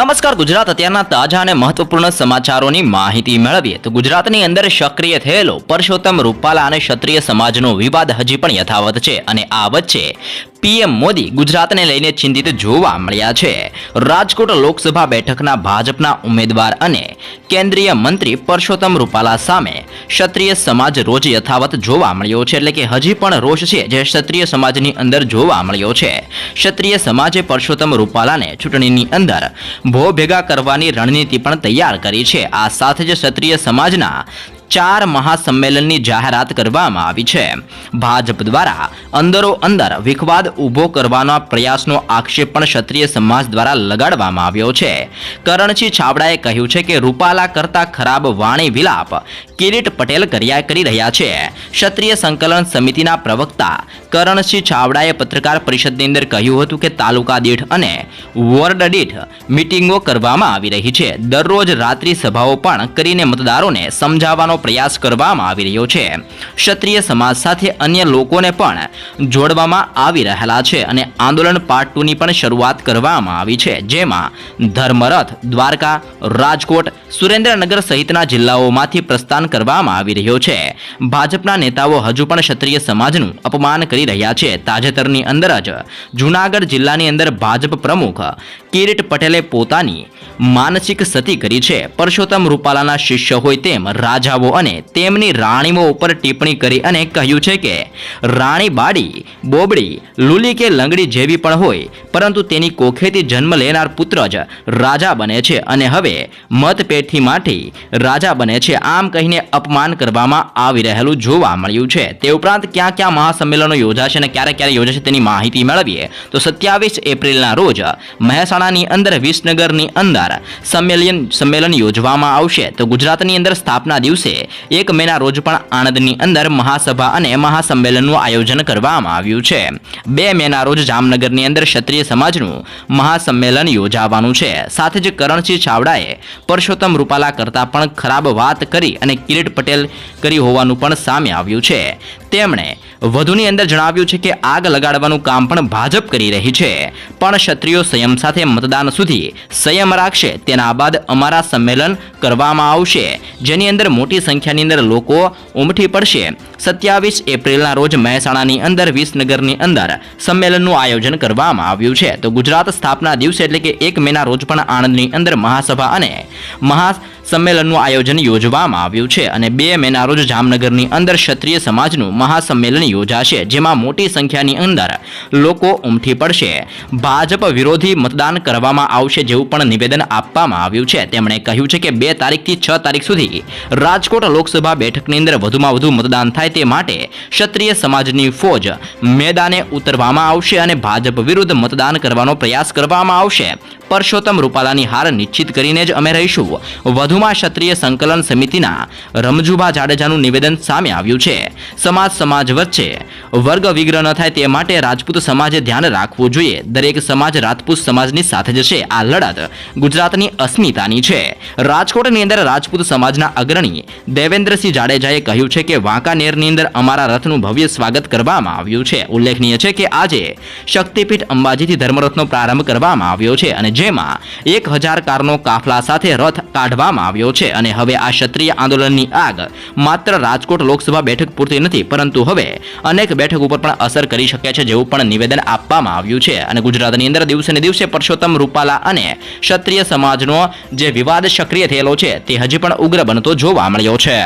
નમસ્કાર, ગુજરાત અત્યારના તાજા અને મહત્વપૂર્ણ સમાચારોની માહિતી મેળવીએ. તો ગુજરાતની અંદર સક્રિય થયેલો પરસોત્તમ રૂપાલા અને ક્ષત્રિય સમાજનો વિવાદ હજી પણ યથાવત છે અને આ વચ્ચે પીએમ મોદી ગુજરાતને લઈને ચિંતિત જોવા મળ્યા છે. રાજકોટ લોકસભા બેઠકના ભાજપના ઉમેદવાર અને કેન્દ્રીય મંત્રી પરસોત્તમ રૂપાલા સામે ક્ષત્રિય સમાજ રોજ યથાવત જોવા મળ્યો છે એટલે કે હજી પણ રોષ છે જે ક્ષત્રિય સમાજની અંદર જોવા મળ્યો છે. ક્ષત્રિય સમાજે પરસોત્તમ રૂપાલાને ચૂંટણીની અંદર ભો ભેગા કરવાની રણનીતિ પણ તૈયાર કરી છે. આ સાથે જ ક્ષત્રિય સમાજના ચાર મહાસંમેલનની જાહેરાત કરવામાં આવી છે. ભાજપ દ્વારા અંદરો અંદર વિખવાદ ઊભો કરવાના પ્રયાસનો આક્ષેપ પણ ક્ષત્રિય સમાજ દ્વારા લગાડવામાં આવ્યો છે. કરણસિંહ છાબડાએ કહ્યું છે કે રૂપાલા કરતા ખરાબ વાણી વિલાપ કિરીટ પટેલ કર્યા કરી રહ્યા છે. ક્ષત્રિય સંકલન સમિતિના પ્રવક્તા કરણસિંહ છાવડાએ પત્રકાર પરિષદની અંદર કહ્યું હતું કે તાલુકા દીઠ અને વોર્ડ દીઠ મિટિંગો કરવામાં આવી રહી છે. દરરોજ રાત્રિ સભાઓ પણ કરીને મતદારોને સમજાવવાનો પ્રયાસ કરવામાં આવી રહ્યો છે. ક્ષત્રિય સમાજ સાથે અન્ય લોકોને પણ જોડવામાં આવી રહેલા છે અને આંદોલન પાર્ટ ટુની પણ શરૂઆત કરવામાં આવી છે. જેમાં ધર્મરથ, દ્વારકા, રાજકોટ, સુરેન્દ્રનગર સહિતના જિલ્લાઓમાંથી પ્રસ્થાન કરવામાં આવી રહ્યો છે. ભાજપના નેતાઓ હજુ પણ ક્ષત્રિય સમાજનું અપમાન કરી રહ્યા છે. તાજેતરની અંદર જ જૂનાગઢ જિલ્લાની અંદર ભાજપ પ્રમુખ કિરીટ પટેલે પોતાની માનસિક સતી કરી છે. પરસોત્તમ રૂપાલાના શિષ્ય હોય તેમ રાજાઓ અને તેમની રાણીઓ ઉપર ટિપ્પણી કરી અને કહ્યું છે કે, રાણી બાડી બોબડી, લુલી કે લંગડી જેવી પણ હોય, પરંતુ તેની કોખેથી જન્મ લેનાર પુત્ર જ રાજા બને છે અને હવે મતપેટથી માઠી રાજા બને છે. આમ કહીને અપમાન કરવામાં આવી રહેલું જોવા મળ્યું છે. તે ઉપરાંત ક્યાં ક્યાં મહાસંમેલનો યોજાશે અને ક્યારે ક્યારે યોજાશે તેની માહિતી મેળવીએ. તો સત્યાવીસ એપ્રિલના રોજ મહેસાણાની અંદર, વિસનગરની અંદર સંમેલન સંમેલન યોજવામાં આવશે. તો ગુજરાતની અંદર સ્થાપના દિવસે એક મેના રોજ પણ આણંદની અંદર મહાસભા અને મહાસંમેલનનું આયોજન કરવામાં આવ્યું છે. બે મેના રોજ જામનગરની અંદર ક્ષત્રિય સમાજનું મહાસંમેલન યોજાવાનું છે. સાથે જ કરણસિંહ છાવડાએ પરસોત્તમ રૂપાલા કરતાં પણ ખરાબ વાત કરી અને કિરીટ પટેલ કરી હોવાનું પણ સામે આવ્યું છે. તેમણે વધુની અંદર જણાવ્યું છે કે આગ લગાડવાનું કામ પણ ભાજપ કરી રહી છે. પણ ક્ષત્રિયો સંયમ સાથે મતદાન સુધી સંયમ રાખશે તેના બાદ અમારા સંમેલન કરવામાં આવશે. જેની અંદર મોટી સંખ્યાની અંદર લોકો ઉમટી પડશે. સત્યાવીસ એપ્રિલના રોજ મહેસાણાની અંદર વિસનગરની અંદર સંમેલનનું આયોજન કરવામાં આવ્યું છે. તો ગુજરાત સ્થાપના દિવસે એટલે કે એક મેના રોજ પણ આણંદની અંદર મહાસભા અને મહા સંમેલનનું આયોજન યોજવામાં આવ્યું છે અને બે મેના રોજ જામનગરની અંદર ક્ષત્રિય સમાજનું મહાસંમેલન યોજાશે, જેમાં મોટી સંખ્યાની અંદર લોકો ઉમટી પડશે. ભાજપ વિરોધી મતદાન કરવામાં આવશે જેવું પણ નિવેદન આપવામાં આવ્યું છે. તેમણે કહ્યું છે કે બે તારીખથી છ તારીખ સુધી રાજકોટ લોકસભા બેઠકની અંદર વધુમાં વધુ મતદાન થાય તે માટે ક્ષત્રિય સમાજની ફોજ મેદાને ઉતરવામાં આવશે અને ભાજપ વિરુદ્ધ મતદાન કરવાનો પ્રયાસ કરવામાં આવશે. પરસોત્તમ રૂપાલાની હાર નિશ્ચિત કરીને જ અમે રહીશું. વધુમાં ક્ષત્રિય સંકલન સમિતિના રમજુભા જાડેજાનું નિવેદન સામે આવ્યું છે. સમાજ સમાજ વચ્ચે વર્ગ વિગ્રહ ન થાય તે માટે રાજપૂત સમાજે ધ્યાન રાખવું જોઈએ. દરેક સમાજ રાજપૂત સમાજની સાથે જ છે આ લડત ગુજરાતની અસ્મિતાની છે. રાજકોટની અંદર રાજપૂત સમાજના અગ્રણી દેવેન્દ્રસિંહ જાડેજાએ કહ્યું છે કે વાંકાનેરની અંદર અમારા રથનું ભવ્ય સ્વાગત કરવામાં આવ્યું છે. ઉલ્લેખનીય છે કે આજે શક્તિપીઠ અંબાજીથી ધર્મરથનો પ્રારંભ કરવામાં આવ્યો છે અને જેમાં એક હજાર કારનો કાફલા સાથે રથ કાઢવામાં આવ્યો છે અને હવે આ ક્ષત્રિય આંદોલનની આગ માત્ર રાજકોટ લોકસભા બેઠક પૂરતી નથી, પરંતુ હવે અનેક બેઠક ઉપર પણ અસર કરી શકે છે જેવું પણ નિવેદન આપવામાં આવ્યું છે. અને ગુજરાતની અંદર દિવસે ને દિવસે પરસોત્તમ રૂપાલા અને ક્ષત્રિય સમાજનો જે વિવાદ સક્રિય થયેલો છે તે હજી પણ ઉગ્ર બનતો જોવા મળ્યો છે.